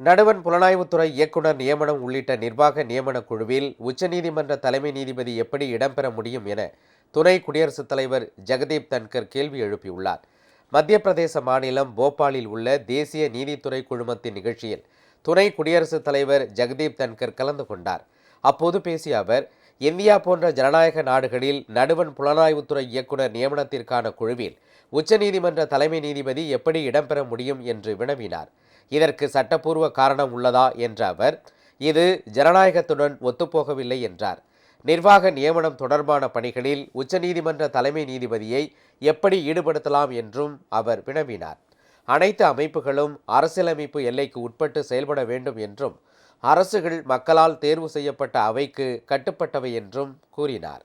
நடுவன் புலனாய்வுத்துறை இயக்குனர் நியமனம் உள்ளிட்ட நிர்வாக நியமனக் குழுவில் உச்சநீதிமன்ற தலைமை நீதிபதி எப்படி இடம்பெற முடியும் என துணை குடியரசுத் தலைவர் ஜெகதீப் தன்கர் கேள்வி எழுப்பியுள்ளார். மத்திய பிரதேச மாநிலம் போபாலில் உள்ள தேசிய நீதித்துறை குழுமத்தின் நிகழ்ச்சியில் துணை குடியரசுத் தலைவர் ஜெகதீப் தன்கர் கலந்து கொண்டார். அப்போது பேசிய அவர் இந்தியா போன்ற ஜனநாயக நாடுகளில் நடுவன் புலனாய்வுத்துறை இயக்குனர் நியமனத்திற்கான குழுவில் உச்சநீதிமன்ற தலைமை நீதிபதி எப்படி இடம்பெற முடியும் என்று வினவினார். இதற்கு சட்டப்பூர்வ காரணம் உள்ளதா என்ற அவர் இது ஜனநாயகத்துடன் ஒத்துப்போகவில்லை என்றார். நிர்வாக நியமனம் தொடர்பான பணிகளில் உச்சநீதிமன்ற தலைமை நீதிபதியை எப்படி ஈடுபடுத்தலாம் என்றும் அவர் வினவினார். அனைத்து அமைப்புகளும் அரசியலமைப்பு எல்லைக்கு உட்பட்டு செயல்பட வேண்டும் என்றும் அரசுகள் மக்களால் தேர்வு செய்யப்பட்ட அவைக்கு கட்டுப்பட்டவை என்றும் கூறினார்.